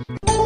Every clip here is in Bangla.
এক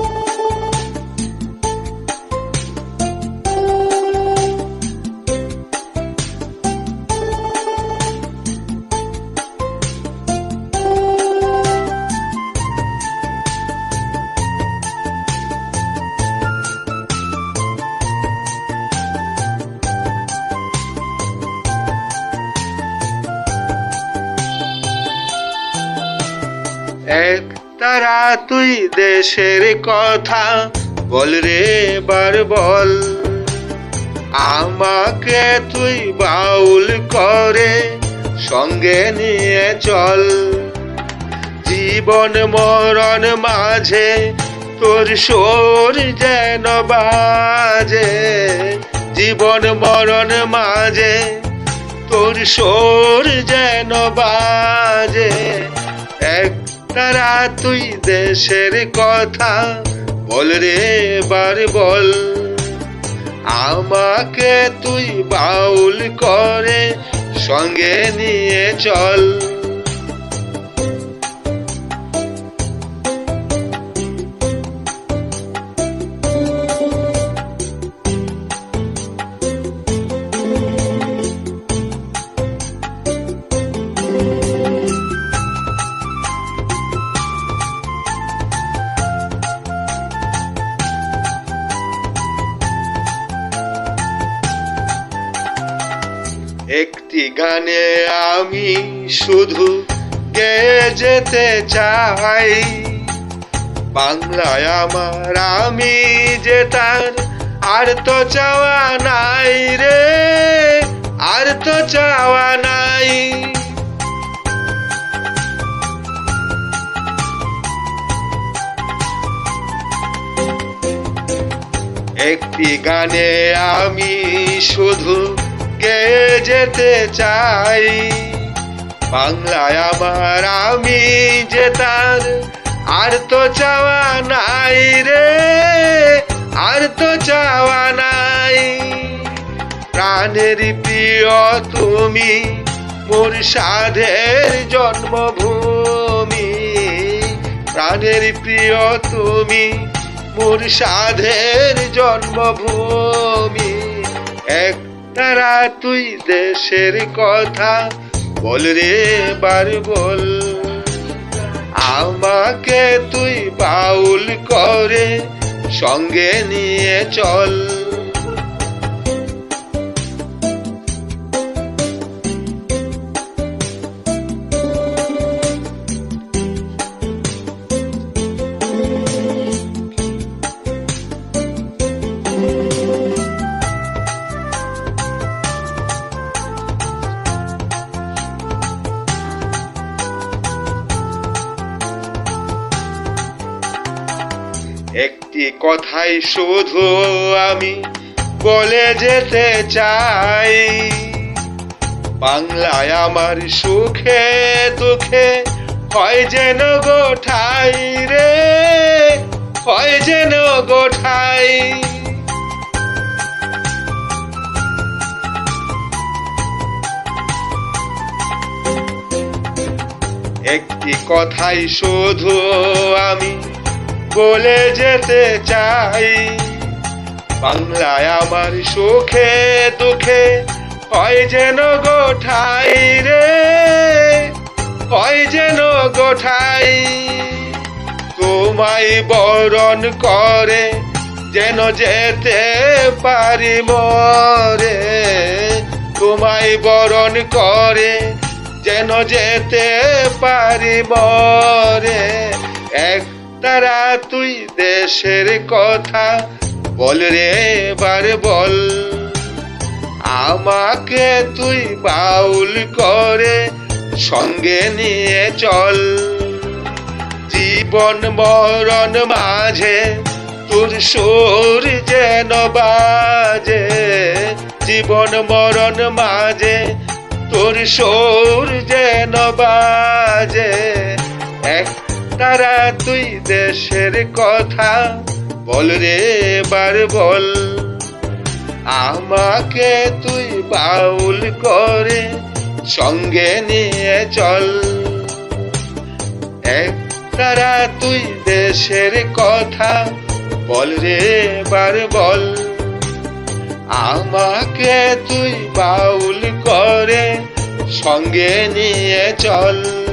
তারা তুই দেশের কথা বল রে বার বল। আমাকে তুই বাউল করে, সঙ্গে নিয়ে চল। জীবন মরণ মাঝে তোর সোর যেন বাজে। জীবন মরণ মাঝে তোর সোর যেন বাজে। তারা তুই দেশের কথা বল রে বার বল। আমাকে তুই বাউল করে সঙ্গে নিয়ে চল। একটি গানে আমি শুধু গেয়ে যেতে চাই? বাংলায় আমার আমি যে তার, আর তো চাওয়া নাই রে, আর তো চাওয়া নাই। একটি গানে আমি শুধু গেয়ে যেতে চাই? বাংলায় আমার আমি যে তার আর তো চাওয়া নাই রে, আর তো চাওয়া নাই। প্রাণের প্রিয় তুমি, মোর সাধের জন্মভূমি। প্রাণের প্রিয় তুমি, মোর সাধের জন্মভূমি। এক তারা তুই দেশের কথা বল রে বার বল। আমাকে তুই বাউল করে সঙ্গে নিয়ে চল। একটি কথাই শুধু আমি বলে যেতে চাই। বাংলায় আমার সুখে দুঃখে হয় যেন গোঠাই রে, হয় যেন গোঠাই। একটি কথাই শুধু আমি বলে যেতে চাই। বাংলায় আমার সুখে দুঃখে হয় যেন গোঠাই রে, হয় যেন গোঠাই। তোমায় বরণ করে যেন যেতে পারি মরে, তোমায় বরণ করে যেন যেতে পারি মরে। এক তারা তুই দেশের কথা বল রে বার বল। আমাকে তুই বাউল করে সঙ্গে নিয়ে চল। জীবন মরণ মাঝে তোর সুর যেন বাজে। জীবন মরণ মাঝে তোর সুর যেন বাজে। তারা তুই দেশের কথা বল রে বার বল। আমাকে তুই বাউল করে সঙ্গে নিয়ে চল। তারা তুই দেশের কথা বল রে বার বল। আমাকে তুই বাউল করে সঙ্গে নিয়ে চল।